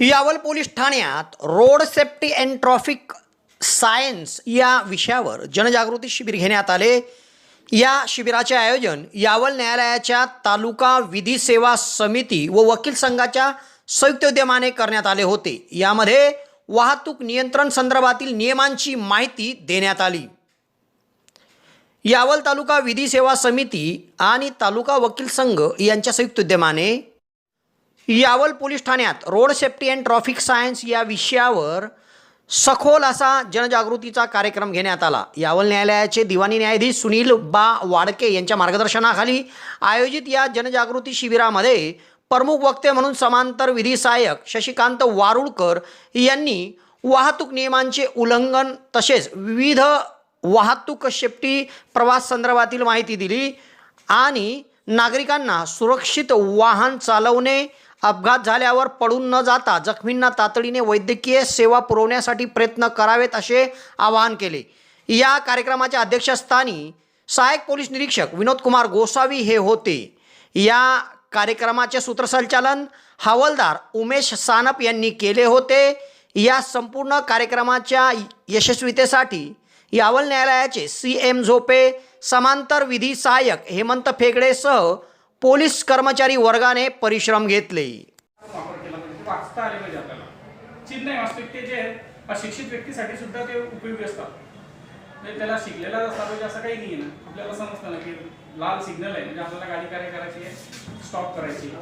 Yawal police ठाण्यात road safety and traffic science या विषयावर जनजागृती शिबिर घेण्यात आले. या शिबिराचे आयोजन यावल न्यायालयाच्या तालुका विधी सेवा समिती व वकील संघाच्या संयुक्त उद्यमाने करण्यात आले होते. यामध्ये वाहतूक नियंत्रण संदर्भातील नियमांची माहिती देण्यात आली. यावल तालुका विधी सेवा समिती आणि तालुका वकील संघ यांच्या संयुक्त उद्यमाने यावल पोलीस ठाण्यात road safety and traffic science या विषयावर सखोल असा जनजागृतीचा कार्यक्रम घेण्यात आला. यावल न्यायालयाचे दिवाणी न्यायाधीश सुनील बा वाडके यांच्या मार्गदर्शनाखाली आयोजित या जनजागृती शिबिरामध्ये प्रमुख वक्ते म्हणून समांतर विधी सहाय्यक शशिकांत वारुळकर यांनी वाहतूक नियमांचे उल्लंघन तसेच विविध वाहतूक शेफ्टी प्रवास संदर्भातील माहिती दिली आणि नागरिकांना सुरक्षित वाहन चालवणे अपघात झाल्यावर पडून न जाता जखमींना तातडीने वैद्यकीय सेवा पुरवण्यासाठी प्रयत्न करावेत असे आवाहन केले. या कार्यक्रमाच्या अध्यक्षस्थानी सहाय्यक पोलीस निरीक्षक विनोद कुमार गोसावी हे होते. या कार्यक्रमाचे सूत्रसंचालन हवालदार उमेश सानप यांनी केले होते. या संपूर्ण कार्यक्रमाच्या यशस्वीतेसाठी यावल न्यायालयाचे सी एम झोपे समांतर विधी सहाय्यक हेमंत फेगडेसह पोलीस कर्मचारी वर्गाने परिश्रम घेतले. वाचता आले पाहिजे आपल्याला जे आहेत अशिक्षित व्यक्तीसाठी सुद्धा ते उपयोगी असतात. म्हणजे त्याला शिकलेला असला पाहिजे असं काही नाही आहे ना. आपल्याला समजतं ना की लाल सिग्नल आहे. म्हणजे आपल्याला गाडी कार्य करायची आहे. स्टॉप करायची आहे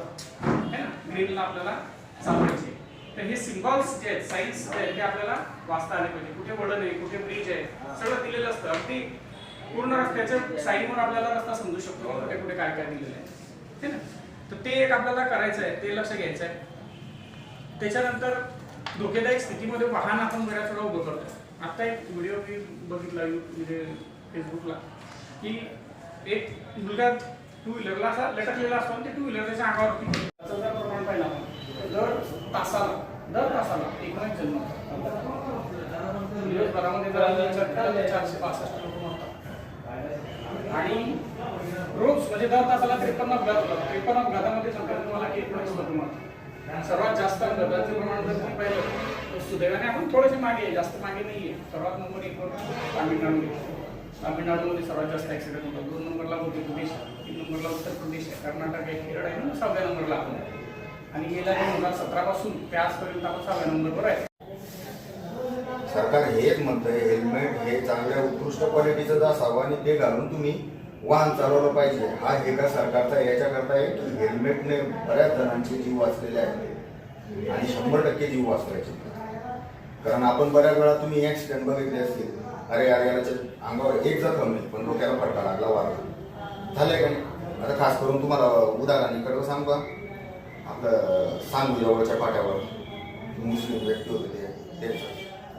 ना? ग्रीनला आपल्याला चालवायची तर हे सिम्बॉल्स जे आहेत साईन्स जे आहेत ते आपल्याला वाचता आले पाहिजे. कुठे वळण आहे कुठे ब्रिज आहे सगळं दिलेलं असतं. अगदी पूर्ण रस्त्याच्या साईनवर आपल्याला रस्ता समजू शकतो. कुठे कुठे काय काय दिलेलं आहे. है ना? तर ते एक आपल्याला करायचं आहे ते लक्ष घ्यायचं आहे. त्याच्यानंतर धोकेदायक स्थितीमध्ये वाहन आपण बऱ्याच वेळा उभं करतो आता एक व्हिडिओ मी बघितला म्हणजे फेसबुकला की एक मुलगा टू व्हीलरला असा लटकलेला असतो आणि ते टू व्हीलर त्याच्या अंगावरती जर प्रमाण पाहिलं आपण दर तासाला दर तासाला एकोणीस जन्म दिवसभरामध्ये जर चारशे पासष्ट लोक मरतात. आणि रोज म्हणजे दर तासाला त्रेपन्न अपघात होतात. त्रेपन्न अपघातामध्ये सांगतात तुम्हाला एकोणीस लोक मरतात सर्वात जास्त अपघाताचं प्रमाण जर तुम्ही पाहिलं तर सुदैवाने आपण थोडेसे मागे जास्त मागे नाही आहे. सर्वात नंबर एक वर तामिळनाडू तामिळनाडूमध्ये सर्वात जास्त ऍक्सिडेंट होतात दोन नंबरला मध्य प्रदेश तीन नंबरला उत्तर प्रदेश. आहे कर्नाटक आहे केरळ आहे ना सहाव्या नंबरला आपण. आणि गेल्या दोन हजार सतरापासून ते आजपर्यंत आपण सहाव्या नंबरवर आहे. सरकार हेच म्हणतंय हेल्मेट हे चांगल्या उत्कृष्ट क्वालिटीचं जर असावं आणि ते घालून तुम्ही वाहन चालवलं पाहिजे. हा हे का सरकारचा याच्याकरता आहे की हेल्मेटने बऱ्याच जणांचे जीव वाचलेले आहेत. आणि शंभर टक्के जीव वाचवायचे. कारण आपण बऱ्याच वेळा तुम्ही ॲक्सिडेंट बघितले असतील. अरे अरे याच्या अंगावर एक जखम नाही पण डोक्याला फटका लागला वारला. झालंय का नाही? आता खास करून तुम्हाला उदाहरणाकडे सांगू का आपलं सांगू जवळच्या पाट्यावर मुस्लिम व्यक्ती होते ते.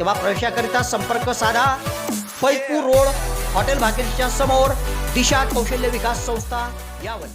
तेव्हा प्रवेशाकरिता संपर्क साधा. फैजपूर रोड हॉटेल भाकेरीच्या समोर दिशा कौशल्य विकास संस्था यावर